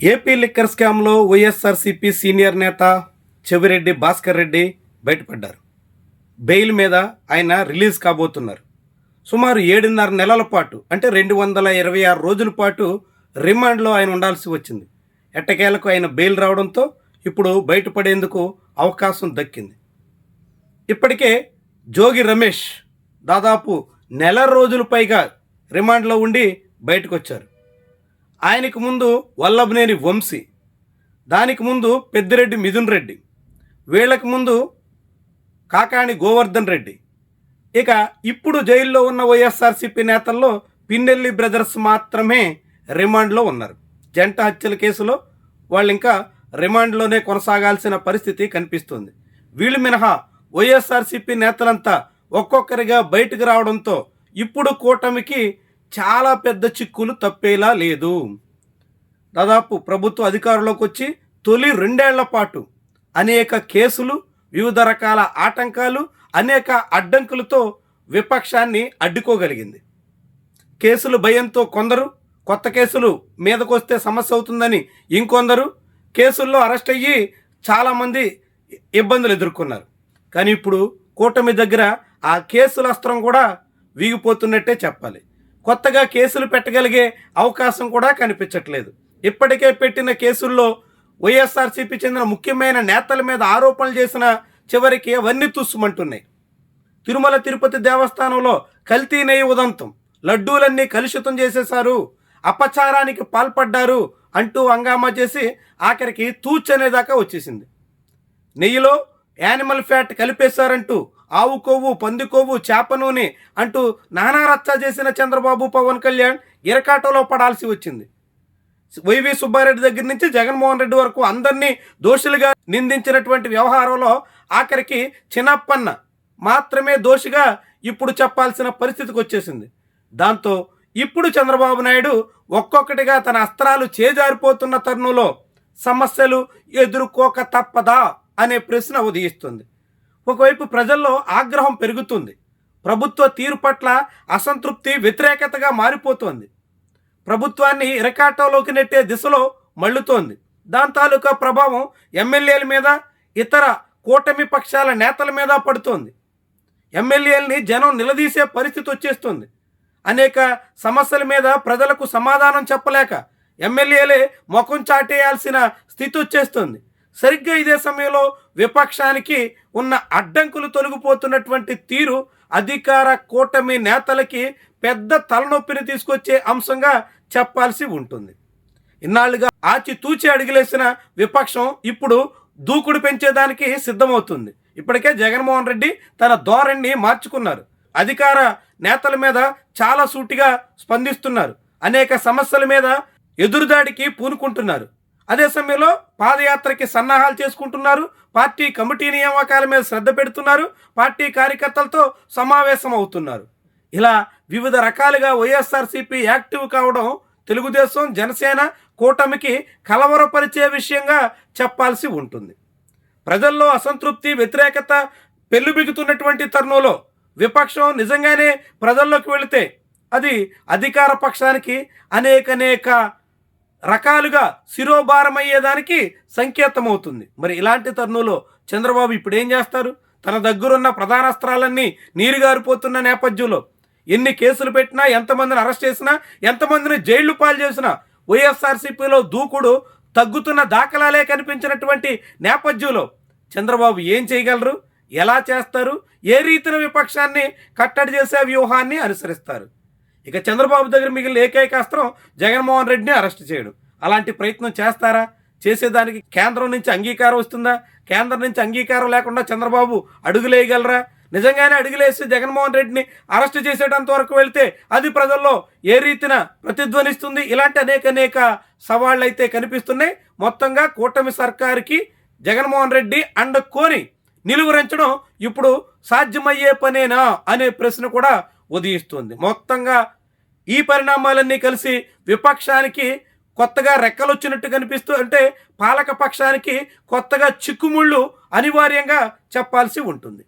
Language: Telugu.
ఏపీ లిక్కర్ స్కామ్లో వైఎస్ఆర్సీపీ సీనియర్ నేత చెవిరెడ్డి భాస్కర్ రెడ్డి బయటపడ్డారు. బెయిల్ మీద ఆయన రిలీజ్ కాబోతున్నారు. సుమారు ఏడున్నర నెలల పాటు అంటే రెండు వందల ఇరవై ఆరు రోజుల పాటు రిమాండ్లో ఆయన ఉండాల్సి వచ్చింది. ఎట్టకేలకు ఆయన బెయిల్ రావడంతో ఇప్పుడు బయటపడేందుకు అవకాశం దక్కింది. ఇప్పటికే జోగి రమేష్ దాదాపు నెల రోజుల పైగా రిమాండ్లో ఉండి బయటకు వచ్చారు ఆయనకు ముందు వల్లభనేని వంశీ దానికి ముందు పెద్దిరెడ్డి మిథున్ రెడ్డి వీళ్ళకి ముందు కాకాణి గోవర్ధన్ రెడ్డి. ఇక ఇప్పుడు జైల్లో ఉన్న వైఎస్ఆర్సీపీ నేతల్లో పిన్నెల్లి బ్రదర్స్ మాత్రమే రిమాండ్లో ఉన్నారు. జంట హత్యల కేసులో వాళ్ళు ఇంకా రిమాండ్లోనే కొనసాగాల్సిన పరిస్థితి కనిపిస్తుంది. వీళ్ళు మినహా వైఎస్ఆర్సీపీ నేతలంతా ఒక్కొక్కరిగా బయటకు రావడంతో ఇప్పుడు కూటమికి చాలా పెద్ద చిక్కులు తప్పేలా లేదు. దాదాపు ప్రభుత్వ అధికారంలోకి వచ్చి తొలి రెండేళ్ళ పాటు అనేక కేసులు వివిధ రకాల ఆటంకాలు అనేక అడ్డంకులతో విపక్షాన్ని అడ్డుకోగలిగింది. కేసులు భయంతో కొందరు కొత్త కేసులు మీదకొస్తే సమస్య అవుతుందని ఇంకొందరు కేసుల్లో అరెస్ట్ అయ్యి చాలామంది ఇబ్బందులు ఎదుర్కొన్నారు. కానీ ఇప్పుడు కూటమి దగ్గర ఆ కేసుల అస్త్రం కూడా వీగిపోతున్నట్టే చెప్పాలి. కొత్తగా కేసులు పెట్టగలిగే అవకాశం కూడా కనిపించట్లేదు. ఇప్పటికే పెట్టిన కేసుల్లో వైఎస్ఆర్సీపీ చెందిన ముఖ్యమైన నేతల మీద ఆరోపణలు చేసిన చివరికి అవన్నీ తుస్సుమంటున్నాయి తిరుమల తిరుపతి దేవస్థానంలో కల్తీ నెయ్యి ఉదంతం. లడ్డూలన్నీ కలుషితం చేసేశారు. అపచారానికి పాల్పడ్డారు అంటూ హంగామా చేసి ఆఖరికి తూచనేదాకా వచ్చేసింది. నెయ్యిలో యానిమల్ ఫ్యాట్ కలిపేశారంటూ ఆవు కొవ్వు పంది కొవ్వు చేప నూనె అంటూ నానా రచ్చ చేసిన చంద్రబాబు పవన్ కళ్యాణ్ ఇరకాటంలో పడాల్సి వచ్చింది. వైవి సుబ్బారెడ్డి దగ్గర నుంచి జగన్మోహన్ రెడ్డి వరకు అందరినీ దోషులుగా నిందించినటువంటి వ్యవహారంలో ఆఖరికి చిన్నప్పన్న మాత్రమే దోషిగా ఇప్పుడు చెప్పాల్సిన పరిస్థితికి వచ్చేసింది. దాంతో ఇప్పుడు చంద్రబాబు నాయుడు ఒక్కొక్కటిగా తన అస్త్రాలు చేజారిపోతున్న తరుణంలో సమస్యలు ఎదుర్కోక తప్పదా అనే ప్రశ్న ఉదయిస్తుంది. ఒకవైపు ప్రజల్లో ఆగ్రహం పెరుగుతుంది. ప్రభుత్వ తీరు పట్ల అసంతృప్తి వ్యతిరేకతగా మారిపోతోంది. ప్రభుత్వాన్ని ఇరకాటంలోకి నెట్టే దిశలో మళ్ళుతోంది. దాని తాలూకా ప్రభావం ఎమ్మెల్యేల మీద ఇతర కూటమి పక్షాల నేతల మీద పడుతోంది. ఎమ్మెల్యేలని జనం నిలదీసే పరిస్థితి వచ్చేస్తుంది. అనేక సమస్యల మీద ప్రజలకు సమాధానం చెప్పలేక ఎమ్మెల్యేలే ముఖం చాటేయాల్సిన స్థితి వచ్చేస్తుంది. సరిగ్గా ఇదే సమయంలో విపక్షానికి ఉన్న అడ్డంకులు తొలగిపోతున్నటువంటి తీరు అధికార కూటమి నేతలకి పెద్ద తలనొప్పిని తీసుకొచ్చే అంశంగా చెప్పాల్సి ఉంటుంది. ఇన్నాళ్ళుగా ఆచి తూచి అడిగిలేసిన విపక్షం ఇప్పుడు దూకుడు పెంచేదానికి సిద్ధమవుతుంది. ఇప్పటికే జగన్మోహన్ రెడ్డి తన ధోరణిని మార్చుకున్నారు. అధికార నేతల మీద చాలా సూటిగా స్పందిస్తున్నారు. అనేక సమస్యల మీద ఎదురుదాడికి పూనుకుంటున్నారు. అదే సమయంలో పాదయాత్రకి సన్నాహాలు చేసుకుంటున్నారు. పార్టీ కమిటీ నియామకాల మీద శ్రద్ధ పెడుతున్నారు. పార్టీ కార్యకర్తలతో సమావేశం అవుతున్నారు ఇలా వివిధ రకాలుగా వైఎస్ఆర్సీపీ యాక్టివ్ కావడం తెలుగుదేశం జనసేన కూటమికి కలవరపరిచే విషయంగా చెప్పాల్సి ఉంటుంది. ప్రజల్లో అసంతృప్తి వ్యతిరేకత పెళ్ళిబిగుతున్నటువంటి తరుణంలో విపక్షం నిజంగానే ప్రజల్లోకి వెళితే అది అధికార పక్షానికి అనేకనేక రకాలుగా శిరోభారమయ్యేదానికి సంకేతమవుతుంది. మరి ఇలాంటి తరుణంలో చంద్రబాబు ఇప్పుడు ఏం చేస్తారు? తన దగ్గరున్న ప్రధాన అస్త్రాలన్నీ నీరుగారిపోతున్న నేపథ్యంలో ఎన్ని కేసులు పెట్టినా ఎంతమందిని అరెస్ట్ చేసినా ఎంతమందిని జైళ్ళు పాలు చేసినా వైఎస్ఆర్సీపీలో దూకుడు తగ్గుతున్న దాఖలాలే కనిపించినటువంటి నేపథ్యంలో చంద్రబాబు ఏం చేయగలరు? ఎలా చేస్తారు? ఏ రీతిన విపక్షాన్ని కట్టడి చేసే వ్యూహాన్ని అనుసరిస్తారు? ఇక చంద్రబాబు దగ్గర మిగిలిన ఏకైక అస్త్రం జగన్మోహన్ రెడ్డిని అరెస్ట్ చేయడం. అలాంటి ప్రయత్నం చేస్తారా? చేసేదానికి కేంద్రం నుంచి అంగీకారం వస్తుందా? కేంద్రం నుంచి అంగీకారం లేకుండా చంద్రబాబు అడుగులేయగలరా? నిజంగానే అడుగులేసి జగన్మోహన్ రెడ్డిని అరెస్ట్ చేసేటంత వరకు వెళ్తే అది ప్రజల్లో ఏ రీతిన ప్రతిధ్వనిస్తుంది? ఇలాంటి అనేక అనేక సవాళ్ళు అయితే కనిపిస్తున్నాయి. మొత్తంగా కూటమి సర్కారుకి జగన్మోహన్ రెడ్డి అండకోని నిలువరించడం ఇప్పుడు సాధ్యమయ్యే పనేనా? అనే ప్రశ్న కూడా ఉదయిస్తుంది. మొత్తంగా ఈ పరిణామాలన్నీ కలిసి విపక్షానికి కొత్తగా రెక్కలొచ్చినట్టు కనిపిస్తూ అంటే పాలక పక్షానికి కొత్తగా చిక్కుముళ్ళు అనివార్యంగా చెప్పాల్సి ఉంటుంది.